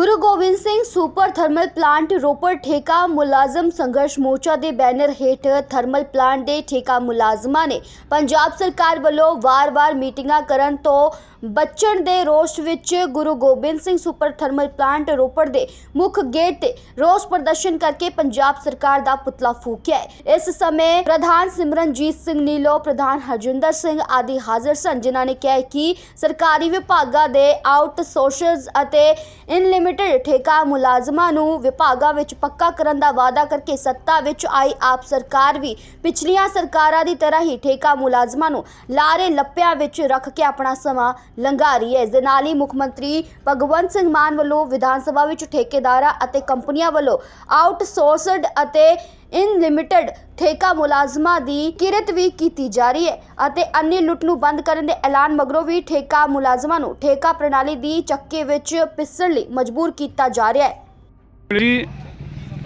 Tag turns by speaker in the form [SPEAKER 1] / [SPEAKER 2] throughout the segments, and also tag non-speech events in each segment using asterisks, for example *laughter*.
[SPEAKER 1] Guru Gobind Singh super thermal plant Ropar ਠੇਕਾ ਮੁਲਾਜ਼ਮ ਸੰਘਰਸ਼ ਮੋਰਚਾ ਦੇ ਬੈਨਰ ਹੇਠ ਥਰਮਲ ਪਲਾਂਟ ਦੇ ਠੇਕਾ ਮੁਲਾਜ਼ਮਾਂ ਨੇ ਪੰਜਾਬ ਸਰਕਾਰ ਵੱਲੋਂ ਵਾਰ-ਵਾਰ ਮੀਟਿੰਗਾਂ ਕਰਨ ਤੋਂ ਬਚਣ ਦੇ ਰੋਸ ਵਿੱਚ Guru Gobind Singh super thermal plant Ropar ਦੇ ਮੁੱਖ ਗੇਟ ਤੇ ਰੋਸ ਪ੍ਰਦਰਸ਼ਨ ਕਰਕੇ ਪੰਜਾਬ ਸਰਕਾਰ ਦਾ ਪੁਤਲਾ ਫੂਕਿਆ ਹੈ। ਇਸ ਸਮੇਂ ਪ੍ਰਧਾਨ ਸਿਮਰਨਜੀਤ ਸਿੰਘ ਨੀਲੋ, ਪ੍ਰਧਾਨ ਹਰਜਿੰਦਰ ਸਿੰਘ ਆਦਿ ਹਾਜ਼ਰ ਸਨ, ਜਿਨ੍ਹਾਂ ਨੇ ਕਿਹਾ ਕਿ ਸਰਕਾਰੀ ਵਿਭਾਗਾਂ ਦੇ ਆਊਟਸੋਰਸਰਸ ਅਤੇ ਇਨਲਿਮਿਟਿਡ ਠੇਕਾ ਮੁਲਾਜ਼ਮਾਂ ਨੂੰ ਵਿਭਾਗਾਂ ਵਿੱਚ ਪੱਕਾ ਕਰਨ ਦਾ ਵਾਅਦਾ ਕਰਕੇ ਸੱਤਾ ਵਿੱਚ ਆਈ ਆਪ ਸਰਕਾਰ ਵੀ ਪਿਛਲੀਆਂ ਸਰਕਾਰਾਂ ਦੀ ਤਰ੍ਹਾਂ ਹੀ ਠੇਕਾ ਮੁਲਾਜ਼ਮਾਂ ਨੂੰ ਲਾਰੇ ਲੱਪਿਆਂ ਵਿੱਚ ਰੱਖ ਕੇ ਆਪਣਾ ਸਮਾਂ ਲੰਘਾ ਰਹੀ ਹੈ। ਇਸ ਦੇ ਨਾਲ ਹੀ ਮੁੱਖ ਮੰਤਰੀ ਭਗਵੰਤ ਸਿੰਘ ਮਾਨ ਵੱਲੋਂ ਵਿਧਾਨ ਸਭਾ ਵਿੱਚ ਠੇਕੇਦਾਰਾਂ ਅਤੇ ਕੰਪਨੀਆਂ ਵੱਲੋਂ ਆਊਟਸੋਰਸਡ ਅਤੇ ਇਨਲਿਮਿਟਿਡ ਠੇਕਾ ਮੁਲਾਜ਼ਮਾਂ ਦੀ ਕਿਰਤ ਵੀ ਕੀਤੀ ਜਾ ਰਹੀ ਹੈ ਅਤੇ ਅੰਨੀ ਲੁੱਟ ਨੂੰ ਬੰਦ ਕਰਨ ਦੇ ਐਲਾਨ ਮਗਰੋਂ ਵੀ ਠੇਕਾ ਮੁਲਾਜ਼ਮਾਂ ਨੂੰ ਠੇਕਾ ਪ੍ਰਣਾਲੀ ਦੀ ਚੱਕੇ ਵਿੱਚ ਪਿਸਣ ਲਈ ਮਜਬੂਰ ਕੀਤਾ ਜਾ ਰਿਹਾ ਹੈ।
[SPEAKER 2] ਜੀ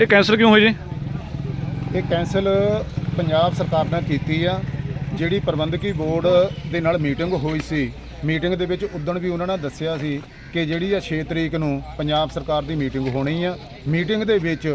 [SPEAKER 2] ਇਹ ਕੈਂਸਲ ਕਿਉਂ ਹੋਈ ਜੀ?
[SPEAKER 3] ਇਹ ਕੈਂਸਲ ਪੰਜਾਬ ਸਰਕਾਰ ਨੇ ਕੀਤੀ ਆ ਜਿਹੜੀ ਪ੍ਰਬੰਧਕੀ ਬੋਰਡ ਦੇ ਨਾਲ ਮੀਟਿੰਗ ਹੋਈ ਸੀ। ਮੀਟਿੰਗ ਦੇ ਵਿੱਚ ਉਦੋਂ ਵੀ ਉਹਨਾਂ ਨੇ ਦੱਸਿਆ ਸੀ ਕਿ ਜਿਹੜੀ ਆ 6 ਤਰੀਕ ਨੂੰ ਪੰਜਾਬ ਸਰਕਾਰ ਦੀ ਮੀਟਿੰਗ ਹੋਣੀ ਆ। ਮੀਟਿੰਗ ਦੇ ਵਿੱਚ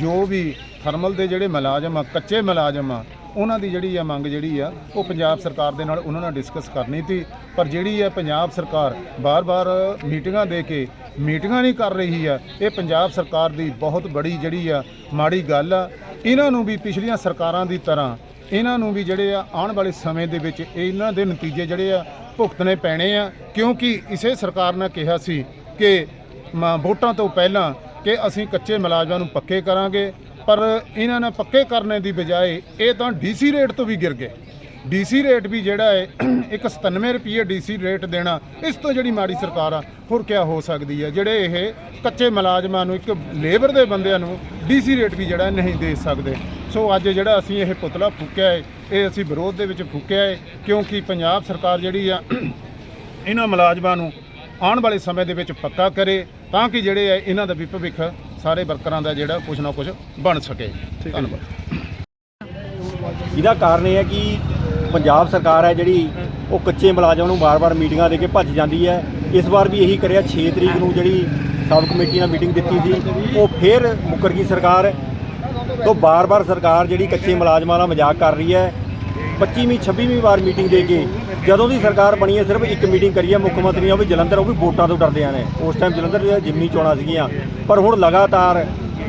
[SPEAKER 3] ਜੋ ਵੀ ਥਰਮਲ ਦੇ ਜਿਹੜੇ ਮੁਲਾਜ਼ਮ ਆ, ਕੱਚੇ ਮੁਲਾਜ਼ਮ ਆ, ਉਹਨਾਂ ਦੀ ਜਿਹੜੀ ਆ ਮੰਗ ਜਿਹੜੀ ਆ, ਉਹ ਪੰਜਾਬ ਸਰਕਾਰ ਦੇ ਨਾਲ ਉਹਨਾਂ ਨਾਲ ਡਿਸਕਸ ਕਰਨੀ ਸੀ। ਪਰ ਜਿਹੜੀ ਆ ਪੰਜਾਬ ਸਰਕਾਰ ਬਾਰ-ਬਾਰ ਮੀਟਿੰਗਾਂ ਦੇ ਕੇ ਮੀਟਿੰਗਾਂ ਨਹੀਂ ਕਰ ਰਹੀ ਆ, ਇਹ ਪੰਜਾਬ ਸਰਕਾਰ ਦੀ ਬਹੁਤ ਬੜੀ ਜਿਹੜੀ ਆ ਮਾੜੀ ਗੱਲ ਆ। ਇਹਨਾਂ ਨੂੰ ਵੀ ਪਿਛਲੀਆਂ ਸਰਕਾਰਾਂ ਦੀ ਤਰ੍ਹਾਂ, ਇਹਨਾਂ ਨੂੰ ਵੀ ਜਿਹੜੇ ਆ ਆਉਣ ਵਾਲੇ ਸਮੇਂ ਦੇ ਵਿੱਚ ਇਹਨਾਂ ਦੇ ਨਤੀਜੇ ਜਿਹੜੇ ਆ ਭੁਗਤਣੇ ਪੈਣੇ ਆ, ਕਿਉਂਕਿ ਇਸੇ ਸਰਕਾਰ ਨੇ ਕਿਹਾ ਸੀ ਕਿ ਮ- ਵੋਟਾਂ ਤੋਂ ਪਹਿਲਾਂ ਕਿ ਅਸੀਂ ਕੱਚੇ ਮੁਲਾਜ਼ਮਾਂ ਨੂੰ ਪੱਕੇ ਕਰਾਂਗੇ, ਪਰ ਇਹਨਾਂ ਨੇ ਪੱਕੇ ਕਰਨੇ ਦੀ ਬਜਾਏ ਇਹ ਤਾਂ ਡੀਸੀ ਰੇਟ ਤੋਂ ਵੀ ਗਿਰ ਗਏ। ਡੀਸੀ ਰੇਟ ਵੀ ਜਿਹੜਾ ਹੈ, *clears throat* ਇੱਕ 97 ਰੁਪਏ ਡੀਸੀ ਰੇਟ ਦੇਣਾ, ਇਸ ਤੋਂ ਜਿਹੜੀ ਮਾੜੀ ਸਰਕਾਰ ਆ, ਹੋਰ ਕੀ ਹੋ ਸਕਦੀ ਹੈ ਜਿਹੜੇ ਇਹ ਕੱਚੇ ਮੁਲਾਜ਼ਮਾਂ ਨੂੰ, ਇੱਕ ਲੇਬਰ ਦੇ ਬੰਦਿਆਂ ਨੂੰ ਡੀਸੀ ਰੇਟ ਵੀ ਜਿਹੜਾ ਨਹੀਂ ਦੇ ਸਕਦੇ। ਸੋ ਅੱਜ ਜਿਹੜਾ ਅਸੀਂ ਇਹ ਪੁਤਲਾ ਫੂਕਿਆ ਹੈ ਇਹ ਅਸੀਂ ਵਿਰੋਧ ਦੇ ਵਿੱਚ ਫੂਕਿਆ ਹੈ ਕਿਉਂਕਿ ਪੰਜਾਬ ਸਰਕਾਰ ਜਿਹੜੀ ਆ ਇਹਨਾਂ ਮੁਲਾਜ਼ਮਾਂ ਨੂੰ ਆਉਣ ਵਾਲੇ ਸਮੇਂ ਦੇ ਵਿੱਚ ਪੱਕਾ ਕਰੇ ਤਾਂ ਕਿ ਜਿਹੜੇ ਆ ਇਹਨਾਂ ਦਾ ਵੀ ਭਵਿੱਖ ਸਾਰੇ ਵਰਕਰਾਂ ਦਾ ਜਿਹੜਾ ਕੁਝ ਨਾ ਕੁਝ ਬਣ ਸਕੇ। ਧੰਨਵਾਦ।
[SPEAKER 4] ਇਹਦਾ ਕਾਰਨ ਇਹ ਹੈ ਕਿ ਪੰਜਾਬ ਸਰਕਾਰ ਹੈ ਜਿਹੜੀ ਉਹ ਕੱਚੇ ਮੁਲਾਜ਼ਮਾਂ ਨੂੰ ਵਾਰ-ਵਾਰ ਮੀਟਿੰਗਾਂ ਦੇ ਕੇ ਭੱਜ ਜਾਂਦੀ ਹੈ। ਇਸ ਵਾਰ ਵੀ ਇਹੀ ਕਰਿਆ। 6 ਤਰੀਕ ਨੂੰ ਜਿਹੜੀ ਸਬ ਕਮੇਟੀ ਨਾਲ ਮੀਟਿੰਗ ਦਿੱਤੀ ਸੀ ਉਹ ਫਿਰ ਮੁੱਕਰ ਗਈ ਸਰਕਾਰ। ਤੋਂ ਬਾਰ-ਬਾਰ ਸਰਕਾਰ ਜਿਹੜੀ ਕੱਚੇ ਮੁਲਾਜ਼ਮਾਂ ਨਾਲ ਮਜ਼ਾਕ ਕਰ ਰਹੀ ਹੈ 25ਵੀਂ 26ਵੀਂ ਵਾਰ ਮੀਟਿੰਗ ਦੇ ਕੇ ਜਦੋਂ ਦੀ ਸਰਕਾਰ ਬਣੀ ਹੈ, ਸਿਰਫ ਇੱਕ ਮੀਟਿੰਗ ਕਰੀ ਹੈ, ਮੁੱਖ ਮੰਤਰੀ ਉਹ ਵੀ ਜਲੰਧਰ, ਉਹ ਵੀ ਵੋਟਾਂ ਤੋਂ ਡਰਦਿਆਂ ਨੇ। ਉਸ ਟਾਈਮ ਜਲੰਧਰ ਦੀਆਂ ਜਿਮਨੀ ਚੋਣਾਂ ਸੀਗੀਆਂ। ਪਰ ਹੁਣ ਲਗਾਤਾਰ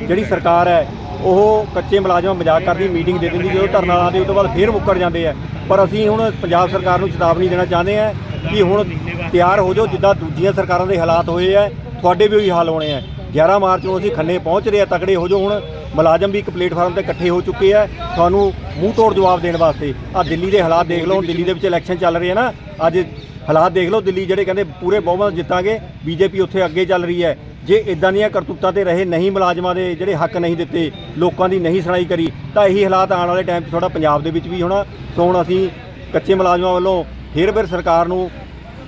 [SPEAKER 4] ਜਿਹੜੀ ਸਰਕਾਰ ਹੈ, ਉਹ ਕੱਚੇ ਮੁਲਾਜ਼ਮਾਂ ਮਜ਼ਾਕ ਕਰਦੀ, ਮੀਟਿੰਗ ਦੇ ਦਿੰਦੀ, ਜਦੋਂ ਧਰਨਾ ਲਾਉਂਦੇ ਉਸ ਤੋਂ ਬਾਅਦ ਫੇਰ ਮੁੱਕਰ ਜਾਂਦੇ ਆ। ਪਰ ਅਸੀਂ ਹੁਣ ਪੰਜਾਬ ਸਰਕਾਰ ਨੂੰ ਚੇਤਾਵਨੀ ਦੇਣਾ ਚਾਹੁੰਦੇ ਆ ਕਿ ਹੁਣ ਤਿਆਰ ਹੋ ਜਾਓ, ਜਿੱਦਾਂ ਦੂਜੀਆਂ ਸਰਕਾਰਾਂ ਦੇ ਹਾਲਾਤ ਹੋਏ ਆ ਤੁਹਾਡੇ ਵੀ ਉਹੀ ਹਾਲ ਹੋਣੇ ਆ। 11 ਮਾਰਚ ਨੂੰ ਅਸੀਂ ਖੰਨੇ ਪਹੁੰਚ ਰਹੇ ਆ, ਤਕੜੇ ਹੋ ਜਾਓ ਹੁਣ। ਮੁਲਾਜ਼ਮ ਵੀ ਇੱਕ ਪਲੇਟਫਾਰਮ ਤੇ ਇਕੱਠੇ ਹੋ ਚੁੱਕੇ ਆ। ਤੁਹਾਨੂੰ ਮੂੰਹ ਤੋੜ ਜਵਾਬ ਦੇਣ ਵਾਸਤੇ। ਆ ਦਿੱਲੀ ਦੇ ਹਾਲਾਤ ਦੇਖ ਲਓ ਹੁਣ ਦਿੱਲੀ ਦੇ ਵਿੱਚ ਇਲੈਕਸ਼ਨ ਚੱਲ ਰਹੇ ਹੈ ਨਾ। ਅੱਜ ਹਾਲਾਤ ਦੇਖ ਲਓ, ਦਿੱਲੀ ਜਿਹੜੇ ਕਹਿੰਦੇ ਪੂਰੇ ਬਹੁਮਤ ਜਿੱਤਾਂਗੇ, ਬੀਜੇਪੀ ਉੱਥੇ ਅੱਗੇ ਚੱਲ ਰਹੀ ਹੈ। ਜੇ ਇਦਾਂ ਦੀਆਂ ਕਰਤੂਤਾਂ ਤੇ ਰਹੇ, ਨਹੀਂ ਮੁਲਾਜ਼ਮਾਂ ਦੇ ਜਿਹੜੇ ਹੱਕ ਨਹੀਂ ਦਿੱਤੇ, ਲੋਕਾਂ ਦੀ ਨਹੀਂ ਸੁਣਾਈ ਕਰੀ, ਤਾਂ ਇਹੀ ਹਾਲਾਤ ਆਉਣ ਵਾਲੇ ਟਾਈਮ 'ਚ ਤੁਹਾਡਾ ਪੰਜਾਬ ਦੇ ਵਿੱਚ ਵੀ ਹੋਣਾ। ਸੋ ਹੁਣ ਅਸੀਂ ਕੱਚੇ ਮੁਲਾਜ਼ਮਾਂ ਵੱਲੋਂ ਫਿਰ ਫਿਰ ਸਰਕਾਰ ਨੂੰ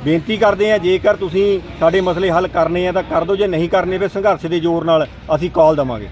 [SPEAKER 4] ਬੇਨਤੀ ਕਰਦੇ ਆ ਜੇਕਰ ਤੁਸੀਂ ਸਾਡੇ ਮਸਲੇ ਹੱਲ ਕਰਨੇ ਆ ਤਾਂ ਕਰ ਦਿਓ, ਜੇ ਨਹੀਂ ਕਰਨੇ ਫਿਰ ਸੰਘਰਸ਼ ਦੇ ਜ਼ੋਰ ਨਾਲ ਅਸੀਂ ਕਾਲ ਦਵਾਂਗੇ।